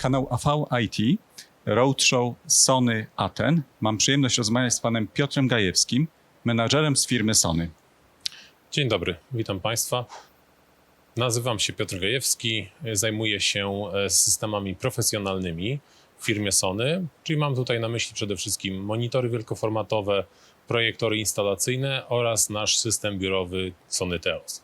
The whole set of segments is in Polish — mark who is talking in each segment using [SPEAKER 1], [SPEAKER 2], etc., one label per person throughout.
[SPEAKER 1] kanał AV IT, Roadshow Sony Aten. Mam przyjemność rozmawiać z panem Piotrem Gajewskim, menadżerem z firmy Sony.
[SPEAKER 2] Dzień dobry, witam Państwa. Nazywam się Piotr Gajewski, zajmuję się e, systemami profesjonalnymi w firmie Sony, czyli mam tutaj na myśli przede wszystkim monitory wielkoformatowe, projektory instalacyjne oraz nasz system biurowy Sony Teos.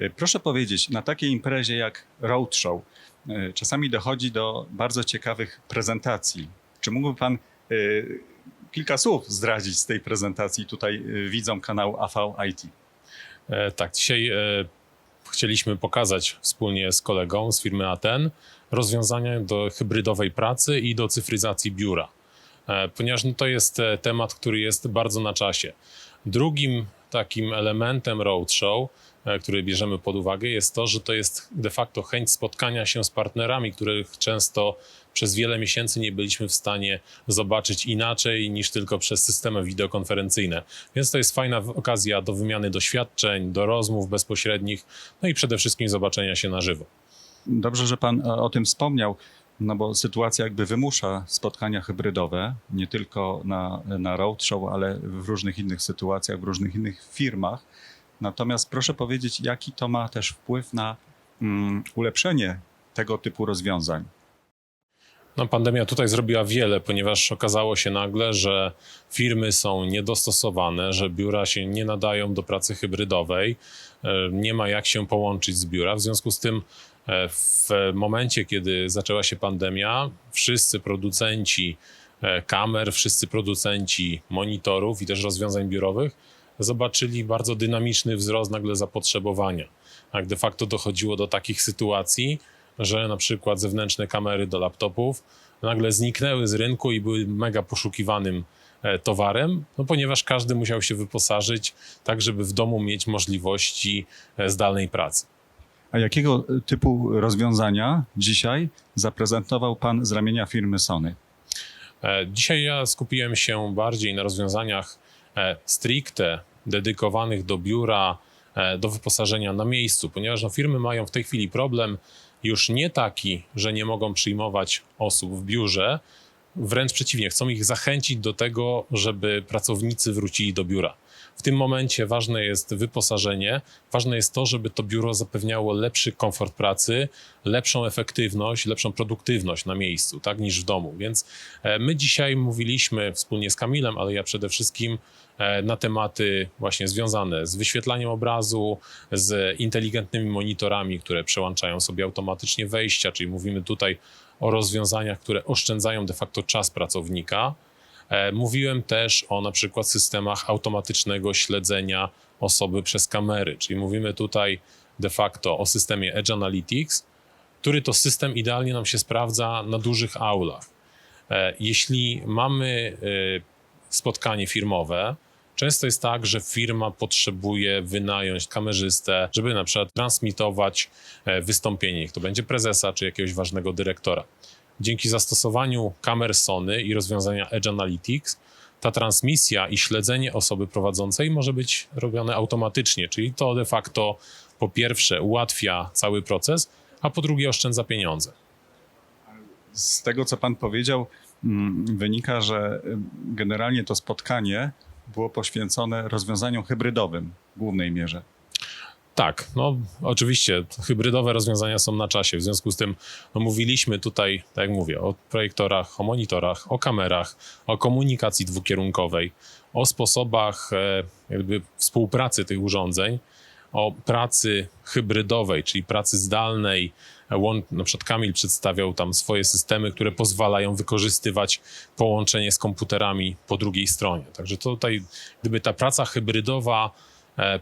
[SPEAKER 1] Y, Proszę powiedzieć, na takiej imprezie jak Roadshow y, czasami dochodzi do bardzo ciekawych prezentacji. Czy mógłby pan y, kilka słów zdradzić z tej prezentacji tutaj widzom kanału AV IT?
[SPEAKER 2] E, Tak, dzisiaj e, chcieliśmy pokazać wspólnie z kolegą z firmy Aten rozwiązania do hybrydowej pracy i do cyfryzacji biura, E, ponieważ no, to jest temat, który jest bardzo na czasie. Drugim takim elementem roadshow, e, który bierzemy pod uwagę, jest to, że to jest de facto chęć spotkania się z partnerami, których często przez wiele miesięcy nie byliśmy w stanie zobaczyć inaczej niż tylko przez systemy wideokonferencyjne. Więc to jest fajna okazja do wymiany doświadczeń, do rozmów bezpośrednich, no i przede wszystkim zobaczenia się na żywo.
[SPEAKER 1] Dobrze, że pan e, o tym wspomniał, no bo sytuacja jakby wymusza spotkania hybrydowe, nie tylko na, na roadshow, ale w różnych innych sytuacjach, w różnych innych firmach. Natomiast proszę powiedzieć, jaki to ma też wpływ na mm, ulepszenie tego typu rozwiązań.
[SPEAKER 2] No, pandemia tutaj zrobiła wiele, ponieważ okazało się nagle, że firmy są niedostosowane, że biura się nie nadają do pracy hybrydowej, e, nie ma jak się połączyć z biura. W związku z tym, e, w momencie, kiedy zaczęła się pandemia, wszyscy producenci e, kamer, wszyscy producenci monitorów i też rozwiązań biurowych zobaczyli bardzo dynamiczny wzrost nagle zapotrzebowania. Tak de facto dochodziło do takich sytuacji, że na przykład zewnętrzne kamery do laptopów nagle zniknęły z rynku i były mega poszukiwanym e, towarem, no ponieważ każdy musiał się wyposażyć tak, żeby w domu mieć możliwości e, zdalnej pracy.
[SPEAKER 1] A jakiego typu rozwiązania dzisiaj zaprezentował pan z ramienia firmy Sony?
[SPEAKER 2] E, Dzisiaj ja skupiłem się bardziej na rozwiązaniach e, stricte dedykowanych do biura, e, do wyposażenia na miejscu, ponieważ no, firmy mają w tej chwili problem już nie taki, że nie mogą przyjmować osób w biurze, wręcz przeciwnie, chcą ich zachęcić do tego, żeby pracownicy wrócili do biura. W tym momencie ważne jest wyposażenie, ważne jest to, żeby to biuro zapewniało lepszy komfort pracy, lepszą efektywność, lepszą produktywność na miejscu, tak niż w domu. Więc e, my dzisiaj mówiliśmy wspólnie z Kamilem, ale ja przede wszystkim e, na tematy właśnie związane z wyświetlaniem obrazu, z inteligentnymi monitorami, które przełączają sobie automatycznie wejścia, czyli mówimy tutaj o rozwiązaniach, które oszczędzają de facto czas pracownika. E, Mówiłem też o na przykład systemach automatycznego śledzenia osoby przez kamery, czyli mówimy tutaj de facto o systemie Edge Analytics, który to system idealnie nam się sprawdza na dużych aulach. E, Jeśli mamy e, spotkanie firmowe, często jest tak, że firma potrzebuje wynająć kamerzystę, żeby na przykład transmitować wystąpienie, to będzie prezesa czy jakiegoś ważnego dyrektora. Dzięki zastosowaniu kamer Sony i rozwiązania Edge Analytics, ta transmisja i śledzenie osoby prowadzącej może być robione automatycznie, czyli to de facto po pierwsze ułatwia cały proces, a po drugie oszczędza pieniądze.
[SPEAKER 1] Z tego, co pan powiedział, mm, wynika, że generalnie to spotkanie było poświęcone rozwiązaniom hybrydowym w głównej mierze.
[SPEAKER 2] Tak, no oczywiście hybrydowe rozwiązania są na czasie, w związku z tym no, mówiliśmy tutaj, tak jak mówię, o projektorach, o monitorach, o kamerach, o komunikacji dwukierunkowej, o sposobach e, jakby współpracy tych urządzeń, o pracy hybrydowej, czyli pracy zdalnej. Na przykład Kamil przedstawiał tam swoje systemy, które pozwalają wykorzystywać połączenie z komputerami po drugiej stronie. Także tutaj, gdyby ta praca hybrydowa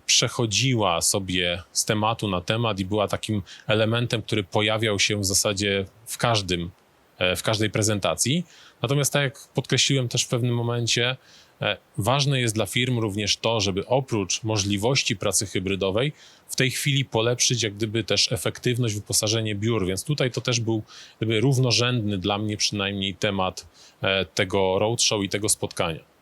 [SPEAKER 2] przechodziła sobie z tematu na temat i była takim elementem, który pojawiał się w zasadzie w każdym, e, w każdej prezentacji. Natomiast tak jak podkreśliłem też w pewnym momencie, e, ważne jest dla firm również to, żeby oprócz możliwości pracy hybrydowej w tej chwili polepszyć jak gdyby też efektywność, wyposażenie biur, więc tutaj to też był równorzędny dla mnie przynajmniej temat e, tego roadshow i tego spotkania.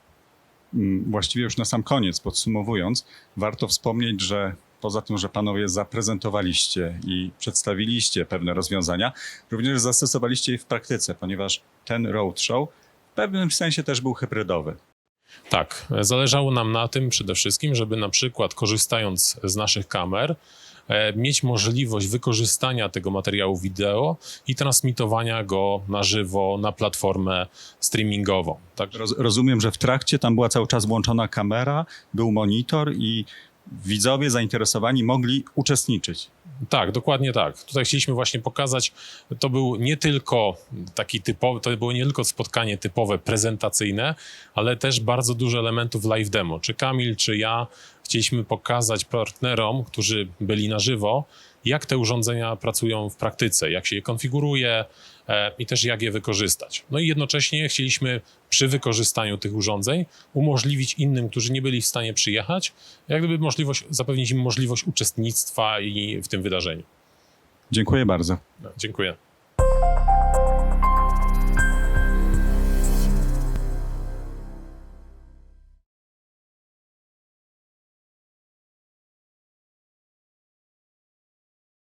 [SPEAKER 1] Mm, Właściwie już na sam koniec, podsumowując, warto wspomnieć, że poza tym, że panowie zaprezentowaliście i przedstawiliście pewne rozwiązania, również zastosowaliście je w praktyce, ponieważ ten roadshow w pewnym sensie też był hybrydowy.
[SPEAKER 2] Tak, zależało nam na tym przede wszystkim, żeby na przykład korzystając z naszych kamer, mieć możliwość wykorzystania tego materiału wideo i transmitowania go na żywo na platformę streamingową. Tak,
[SPEAKER 1] Roz, rozumiem, że w trakcie tam była cały czas włączona kamera, był monitor i widzowie zainteresowani mogli uczestniczyć.
[SPEAKER 2] Tak, dokładnie tak. Tutaj chcieliśmy właśnie pokazać, to był nie tylko taki typowy, to było nie tylko spotkanie typowe, prezentacyjne, ale też bardzo dużo elementów live demo. Czy Kamil, czy ja chcieliśmy pokazać partnerom, którzy byli na żywo, jak te urządzenia pracują w praktyce, jak się je konfiguruje e, i też jak je wykorzystać. No i jednocześnie chcieliśmy przy wykorzystaniu tych urządzeń umożliwić innym, którzy nie byli w stanie przyjechać, jak gdyby możliwość, zapewnić im możliwość uczestnictwa i w tym wydarzeniu.
[SPEAKER 1] Dziękuję bardzo.
[SPEAKER 2] No, dziękuję.